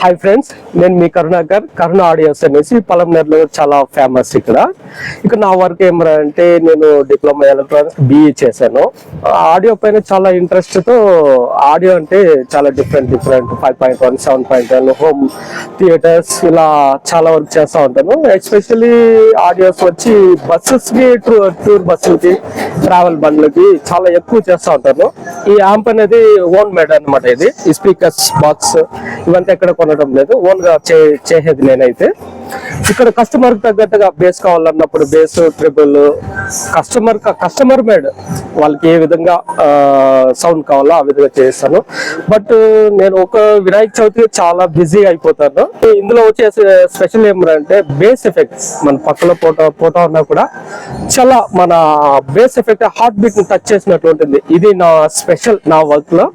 Hi friends నేను మీ కరుణాకర్. కరుణ audios అనేసి పలంనేరులో చాలా ఫేమస్ ఇక్కడ. ఇక్కడ నా వర్క్ ఏమరా అంటే నేను డిప్లొమా ఎలక్ట్రానిక్స్ బిఈ చేశాను. ఆడియో పైన చాలా ఇంట్రెస్ట్తో ఆడియో అంటే చాలా different different five point one seven point one home theatres ఇలా చాలా వర్క్ చేస్తూ ఉంటాను. ఎస్పెషల్లీ ఆడియోస్ వచ్చి బస్సెస్కి టూర్ టూర్ బస్సులకి ట్రావెల్ బండ్లకి చాలా ఎక్కువ చేస్తూ ఉంటాను. ఈ యాంప్ అనేది ఓన్ మేడ్ అన్నమాట ఇది. ఈ స్పీకర్స్ బాక్స్ ఇవంతా ఎక్కడ కొనడం లేదు. ఓన్గా చేసేది నేనైతే. ఇక్కడ కస్టమర్ తగ్గట్టుగా బేస్ కావాలన్నప్పుడు bass triple customer customer made వాళ్ళకి ఏ విధంగా సౌండ్ కావాలో ఆ విధంగా చేస్తాను. బట్ నేను ఒక వినాయక చవితి చాలా బిజీ అయిపోతాను. ఇందులో వచ్చే స్పెషల్ ఏమిటంటే బేస్ ఎఫెక్ట్స్ మన పక్కన ఫోటో ఫోటో ఉన్నా కూడా చాలా మన బేస్ ఎఫెక్ట్ హార్ట్ బీట్ని టచ్ చేసినట్టు ఉంటుంది ఇది నా స్పెషల్ నా వర్క్లో.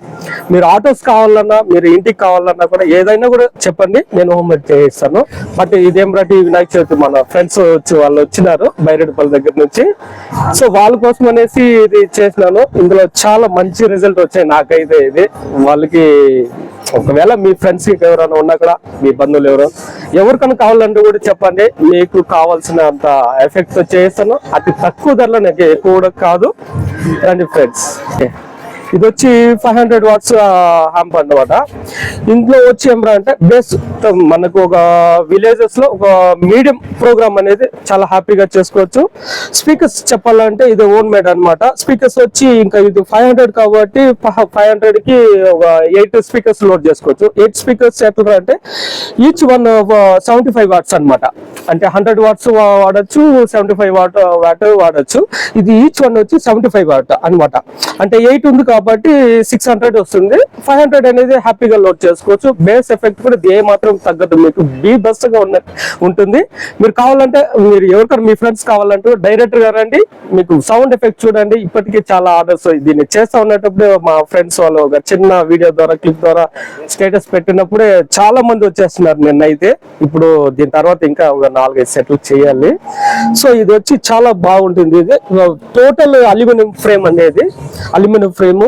మీరు ఆటోస్ కావాలన్నా మీరు ఇంటికి కావాలన్నా కూడా ఏదైనా కూడా చెప్పండి నేను హోంవర్క్ చేయిస్తాను. బట్ ఇదేమిటంటే బట్టి వినాయక చవితి మన ఫ్రెండ్స్ వచ్చి వాళ్ళు వచ్చినారు బైరెడ్డిపల్లి దగ్గర నుంచి. సో వాళ్ళ కోసం అనేసి ఇది చేసినాను. ఇందులో చాలా మంచి రిజల్ట్ వచ్చాయి నాకైతే ఇది. వాళ్ళకి ఒకవేళ మీ ఫ్రెండ్స్ ఎవరైనా ఉన్నా కూడా మీ బంధువులు ఎవరు ఎవరికైనా కావాలంటే కూడా చెప్పండి. మీకు కావాల్సినంత ఎఫెక్ట్ చేస్తాను. అతి తక్కువ ధరలో నాకు ఎక్కువ కూడా కాదు. రండి ఫ్రెండ్స్ ఇది వచ్చి ఫైవ్ హండ్రెడ్ వాట్స్ హ్యాంప్ అన్నమాట. ఇందులో వచ్చి ఏమరా అంటే బేస్ మనకు ఒక విలేజెస్లో ఒక మీడియం ప్రోగ్రామ్ అనేది చాలా హ్యాపీగా చేసుకోవచ్చు. స్పీకర్స్ చెప్పాలంటే ఇది ఓన్ మేడ్ అన్నమాట. స్పీకర్స్ వచ్చి ఇంకా ఇది ఫైవ్ హండ్రెడ్ కాబట్టి ఫైవ్ హండ్రెడ్కి ఒక ఎయిట్ స్పీకర్స్ లోడ్ చేసుకోవచ్చు. ఎయిట్ స్పీకర్స్ ఎట్లా అంటే each one seventy five watts అన్నమాట. అంటే హండ్రెడ్ వాట్స్ వాడచ్చు సెవెంటీ ఫైవ్ వాట్ వాట్ వాడచ్చు. ఇది ఈచ్ వన్ వచ్చి సెవెంటీ ఫైవ్ వాట్ అన్నమాట. అంటే ఎయిట్ ఉంది కాబట్టి కాబట్టి సిక్స్ హండ్రెడ్ వస్తుంది. ఫైవ్ హండ్రెడ్ అనేది హ్యాపీగా లోడ్ చేసుకోవచ్చు. బేస్ ఎఫెక్ట్ కూడా ఏ మాత్రం తగ్గదు. మీకు బీ బెస్ట్గా ఉన్న ఉంటుంది. మీరు కావాలంటే మీరు ఎవరికైనా మీ ఫ్రెండ్స్ కావాలంటే డైరెక్ట్గా రండి. మీకు సౌండ్ ఎఫెక్ట్ చూడండి. ఇప్పటికీ చాలా ఆర్డర్స్ దీన్ని చేస్తా ఉన్నప్పుడు మా ఫ్రెండ్స్ వాళ్ళు ఒక చిన్న వీడియో ద్వారా క్లిప్ ద్వారా స్టేటస్ పెట్టినప్పుడే చాలా మంది వచ్చేస్తున్నారు నిన్నైతే. ఇప్పుడు దీని తర్వాత ఇంకా ఒక నాలుగైదు సెట్లు చేయాలి. సో ఇది వచ్చి చాలా బాగుంటుంది. ఇది టోటల్ అల్యూమినియం ఫ్రేమ్ అనేది అల్యూమినియం ఫ్రేము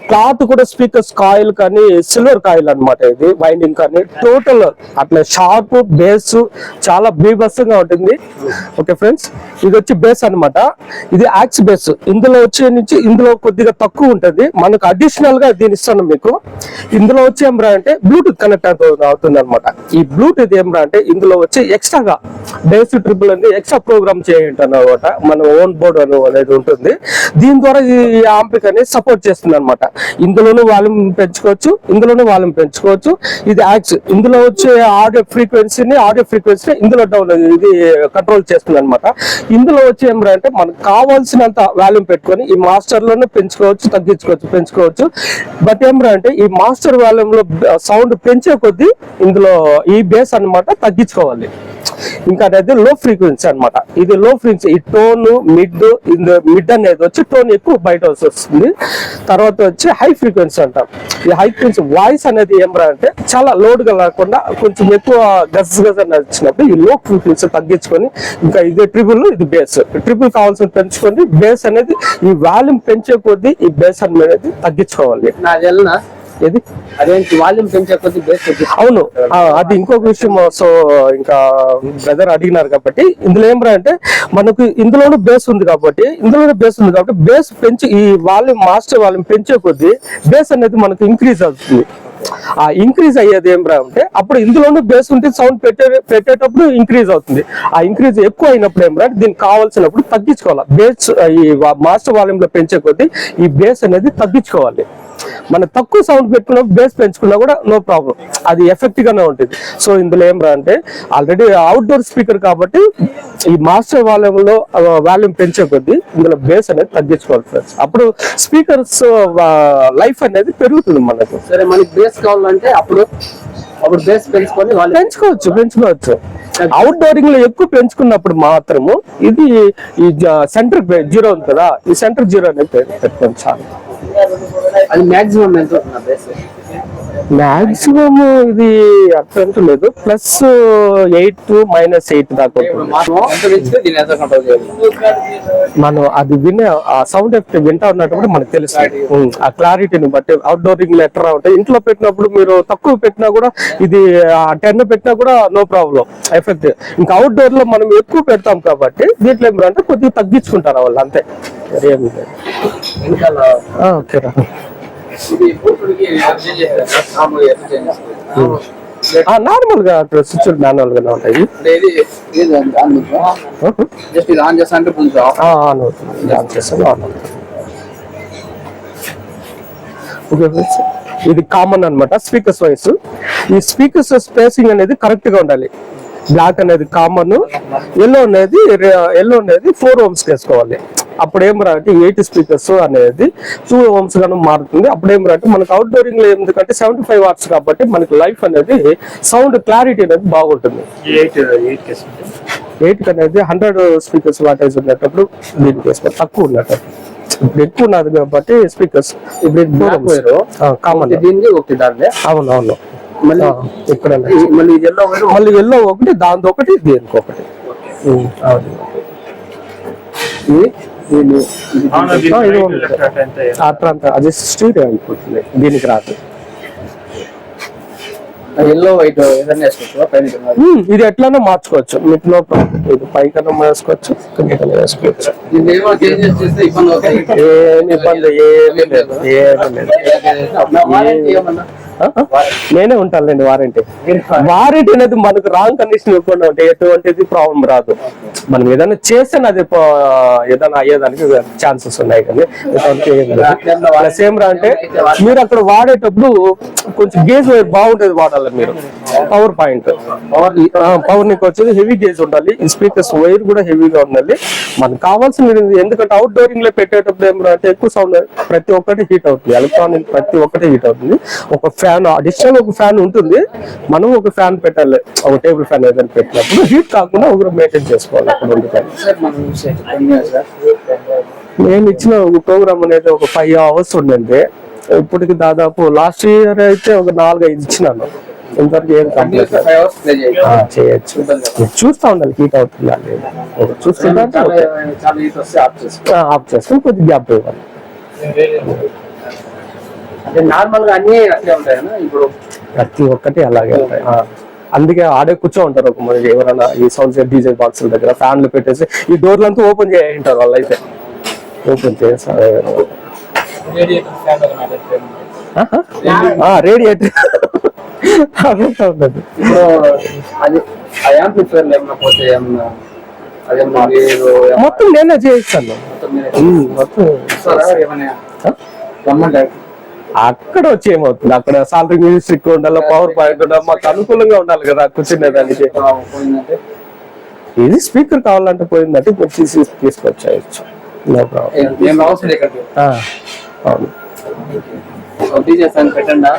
క్లాత్ కూడా స్పీకర్స్ కాయిల్ కానీ సిల్వర్ కాయిల్ అన్నమాట ఇది వైండింగ్ కానీ. టోటల్ అట్లా షార్ప్ బేస్ చాలా బీభత్సంగా ఉంటుంది. ఓకే ఫ్రెండ్స్ ఇది వచ్చి బేస్ అన్నమాట. ఇది యాక్స్ బేస్ ఇందులో వచ్చే నుంచి ఇందులో కొద్దిగా తక్కువ ఉంటుంది. మనకు అడిషనల్గా దీని ఇస్తాను మీకు. ఇందులో వచ్చి ఏమరా అంటే బ్లూటూత్ కనెక్ట్ అవుతుంది అనమాట ఈ బ్లూటూత్ ఏమరా అంటే ఇందులో వచ్చి ఎక్స్ట్రాగా బేస్ ట్రిపుల్ అనేది ఎక్స్ట్రా ప్రోగ్రామ్ చేయండి అనమాట మన ఓన్ బోర్డు అనేది ఉంటుంది. దీని ద్వారా ఈ ఆంపిక్ అనేది సపోర్ట్ చేస్తుంది అనమాట ఇందులోనూ వాల్యూమ్ పెంచుకోవచ్చు ఇందులోనూ వాల్యూమ్ పెంచుకోవచ్చు. ఇది యాక్స్ ఇందులో వచ్చే ఆడియో ఫ్రీక్వెన్సీని ఆడియో ఫ్రీక్వెన్సీని ఇందులో డౌన్ ఇది కంట్రోల్ చేస్తుంది అనమాట ఇందులో వచ్చి ఏమరా మనకు కావాల్సినంత వాల్యూమ్ పెట్టుకొని ఈ మాస్టర్లోనే పెంచుకోవచ్చు తగ్గించుకోవచ్చు పెంచుకోవచ్చు. బట్ ఏమరా ఈ మాస్టర్ వాల్యూమ్లో సౌండ్ పెంచే కొద్దీ ఇందులో ఈ బేస్ అన్నమాట తగ్గించుకోవాలి. ఇంకా అనేది లో ఫ్రీక్వెన్సీ అన్నమాట. ఇది లో ఫ్రీక్వెన్సీ ఈ టోన్ మిడ్ మిడ్ అనేది వచ్చి టోన్ ఎక్కువ బయట వస్తుంది. తర్వాత వచ్చి హై ఫ్రీక్వెన్సీ అంటాం. ఈ హై ఫ్రీక్వెన్సీ వాయిస్ అనేది ఏమరా అంటే చాలా లోడ్గా లేకుండా కొంచెం ఎక్కువ గజ్ గజ్ అని వచ్చినప్పుడు ఈ లో ఫ్రీక్వెన్సీ తగ్గించుకొని ఇంకా ఇది ట్రిపుల్ ఇది బేస్ ట్రిపుల్ కావాల్సిన పెంచుకొని బేస్ అనేది ఈ వాల్యూమ్ పెంచే కొద్దీ ఈ బేస్ అనేది తగ్గించుకోవాలి. నాది ఇది అదేంటి? వాల్యూమ్ పెంచే కొద్ది బేస్ అవును. అది ఇంకొక విషయం సో ఇంకా బ్రదర్ అడిగినారు కాబట్టి ఇందులో ఏమరా అంటే మనకు ఇందులోనూ బేస్ ఉంది కాబట్టి ఇందులోనూ బేస్ ఉంది కాబట్టి బేస్ పెంచి ఈ వాల్యూమ్ మాస్టర్ వాల్యూమ్ పెంచే కొద్దీ బేస్ అనేది మనకు ఇంక్రీజ్ అవుతుంది. ఆ ఇంక్రీజ్ అయ్యేది ఏం రా అంటే అప్పుడు ఇందులోనూ బేస్ ఉంటే సౌండ్ పెట్టే పెట్టేటప్పుడు ఇంక్రీజ్ అవుతుంది. ఆ ఇంక్రీజ్ ఎక్కువ అయినప్పుడు ఏం రా దీనికి కావాల్సినప్పుడు తగ్గించుకోవాలి. బేస్ ఈ మాస్టర్ వాల్యూమ్లో పెంచే కొద్దీ ఈ బేస్ అనేది తగ్గించుకోవాలి. మన తక్కువ సౌండ్ పెట్టుకున్నప్పుడు బేస్ పెంచుకున్నా కూడా నో ప్రాబ్లం అది ఎఫెక్ట్ గానే ఉంటుంది. సో ఇందులో ఏం రా అంటే ఆల్రెడీ అవుట్డోర్ స్పీకర్ కాబట్టి ఈ మాస్టర్ వాల్యూమ్లో వాల్యూమ్ పెంచే కొద్దీ ఇందులో బేస్ అనేది తగ్గించుకోవాలి ఫ్రెండ్స్ అప్పుడు స్పీకర్స్ లైఫ్ అనేది పెరుగుతుంది మనకు. సరే మనకి బేస్ కావాలంటే అప్పుడు అప్పుడు బేస్ పెంచుకొని పెంచుకోవచ్చు పెంచుకోవచ్చు. అవుట్డోరింగ్లో ఎక్కువ పెంచుకున్నప్పుడు మాత్రము ఇది ఈ సెంటర్ జీరో ఉంది కదా ఈ సెంటర్ జీరో అనేది పె- పెట్టుకోండి చాలు. అది మాక్సిమం ఎంత ఉంటుంది బేస్ మాక్సిమం ఇది అట్లా లేదు. ప్లస్ ఎయిట్ మైనస్ ఎయిట్ దాకా. మనం అది వినే ఆ సౌండ్ ఎఫెక్ట్ వింటా ఉన్నప్పుడు మనకు తెలుస్తుంది. ఆ క్లారిటీని బట్టి అవుట్డోరింగ్ లెటర్ ఉంటాయి. ఇంట్లో పెట్టినప్పుడు మీరు తక్కువ పెట్టినా కూడా ఇది టెన్ పెట్టినా కూడా నో ప్రాబ్లం ఎఫెక్ట్ ఇంకా అవుట్డోర్లో మనం ఎక్కువ పెడతాం కాబట్టి దీంట్లో ఏమంటే కొద్దిగా తగ్గించుకుంటారు వాళ్ళు అంతే. ఏం నార్మల్గా స్విచ్ మాన్యువల్ గానే ఉంటాయి. ఇది ఆన్ జస్ట్ ఇది ఆన్ చేస్తా అంటే కొంచెం ఆఫ్ ఆ, ఆన్ అవుతుంది ఆన్ చేస్తాను ఆన్ అవుతుంది. Okay friends. ఇది కామన్ అన్నమాట స్పీకర్స్ వైస్ ఈ స్పీకర్స్ స్పేసింగ్ అనేది కరెక్ట్గా ఉండాలి. బ్లాక్ అనేది కామన్ ఎల్లో అనేది ఎల్లో అనేది ఫోర్ ఓమ్స్ వేసుకోవాలి. అప్పుడు ఏం రా అంటే ఎయిట్ స్పీకర్స్ అనేది టూ ఓమ్స్ గాను మారుతుంది. అప్పుడు ఏం రా అంటే మనకు అవుట్డోరింగ్లో ఎందుకంటే సెవెంటీ ఫైవ్ వాట్స్ కాబట్టి మనకి లైఫ్ అనేది సౌండ్ క్లారిటీ అనేది బాగుంటుంది. ఎయిట్ అనేది హండ్రెడ్ స్పీకర్స్ వాటేజ్ ఉన్నప్పుడు దీనికి తక్కువ ఉన్నట్టు. ఇప్పుడు ఎక్కువ ఉన్నది కాబట్టి స్పీకర్స్ ఇప్పుడు. కామన్ దీనికి అవును అవును మళ్ళీ? ఇక్కడ ఎల్లో మళ్ళీ ఎల్లో ఒకటి దాంతో ఒకటి దీనికి ఒకటి. అవును. ఆ, అంతా అది స్టీరియో అయిపోతుంది దీనికి రాదు. ఎల్లో వైట్ ఇది ఎట్లానో మార్చుకోవచ్చు. మీకు నో ప్రాబ్లం ఇది పైకన్నా వేసుకోవచ్చు కిందకన్నా వేసుకోవచ్చు. ఏమి ఇబ్బంది ఏమీ లేదు ఏమీ లేదు. నేనే ఉంటానులేండి వారంటీ వారంటీ అనేది మనకు రాంగ్ కండిషన్ ఇవ్వకుండా ఉంటే ఎటువంటిది ప్రాబ్లం రాదు. మనం ఏదైనా చేస్తే అది ఏదైనా అయ్యేదానికి ఛాన్సెస్ ఉన్నాయి కానీ సేమ్ రా అంటే మీరు అక్కడ వాడేటప్పుడు కొంచెం గేజ్ వైర్ బాగుంటది వాడాలి మీరు. పవర్ పాయింట్ పవర్ పవర్ నీకు వచ్చేది హెవీ గేజ్ ఉండాలి. స్పీకర్స్ వైర్ కూడా హెవీగా ఉండాలి. మనకు కావాల్సిన ఎందుకంటే అవుట్ డోరింగ్లో పెట్టేటప్పుడు ఏం అంటే ఎక్కువ సౌండ్ ప్రతి ఒక్కటి హీట్ అవుతుంది. ఎలక్ట్రానిక్ ప్రతి ఒక్కటి హీట్ అవుతుంది. ఒక ఫ్యాన్ అడిషనల్ ఒక ఫ్యాన్ ఉంటుంది. మనం ఒక ఫ్యాన్ పెట్టాలి. ఒక టేబుల్ ఫ్యాన్ ఏదైనా పెట్టినప్పుడు హీట్ కాకుండా ఒకరు మెయింటైన్ చేసుకోవాలి అక్కడ ఫ్యాన్ నేను ఇచ్చిన ఒక ప్రోగ్రామ్ అనేది ఒక ఫైవ్ అవర్స్ ఉండింది. ఇప్పటికి దాదాపు లాస్ట్ ఇయర్ అయితే ఒక నాలుగు ఐదు ఇచ్చినాను. ఇంతవరకు ఏం కంప్లీట్ చేయొచ్చు. చూస్తా ఉండాలి హీట్ అవుతుందా లేదా. చూస్తుంటే ఆఫ్ చేసుకుని కొద్దిగా గ్యాప్ ఇవ్వాలి. అంటే నార్మల్గా అన్ని అట్లే ఉంటాయి కదా ఇప్పుడు ప్రతి ఒక్కటి అలాగే ఉంటాయి. అందుకే ఆడే కూర్చో ఉంటారు ఒక మరి ఎవరైనా ఈ సౌండ్ డీజే బాక్స్ దగ్గర ఫ్యాన్లు పెట్టేసి ఈ డోర్లు అంతా ఓపెన్ చేయంటారు వాళ్ళు అయితే ఓపెన్ చేస్తారు రేడియేటర్ అదంతా ఉండదు ఇప్పుడు అది ఆ యాంప్లిఫైర్ ఏమన్నా పోతే మొత్తం నేనే చేయిస్తాను. మొత్తం అక్కడ వచ్చి ఏమవుతుంది? అక్కడ సాలరీ మ్యూజిక్ ఉండాలి పవర్ పాయింట్ ఉండాలి? మాకు అనుకూలంగా ఉండాలి కదా కూర్చునే దానికి. ఇది స్పీకర్ కావాలంటే పోయిందంటే కొంచెం తీసుకొచ్చేయచ్చు. నో ప్రాబ్లం అవును. పెట్టండా?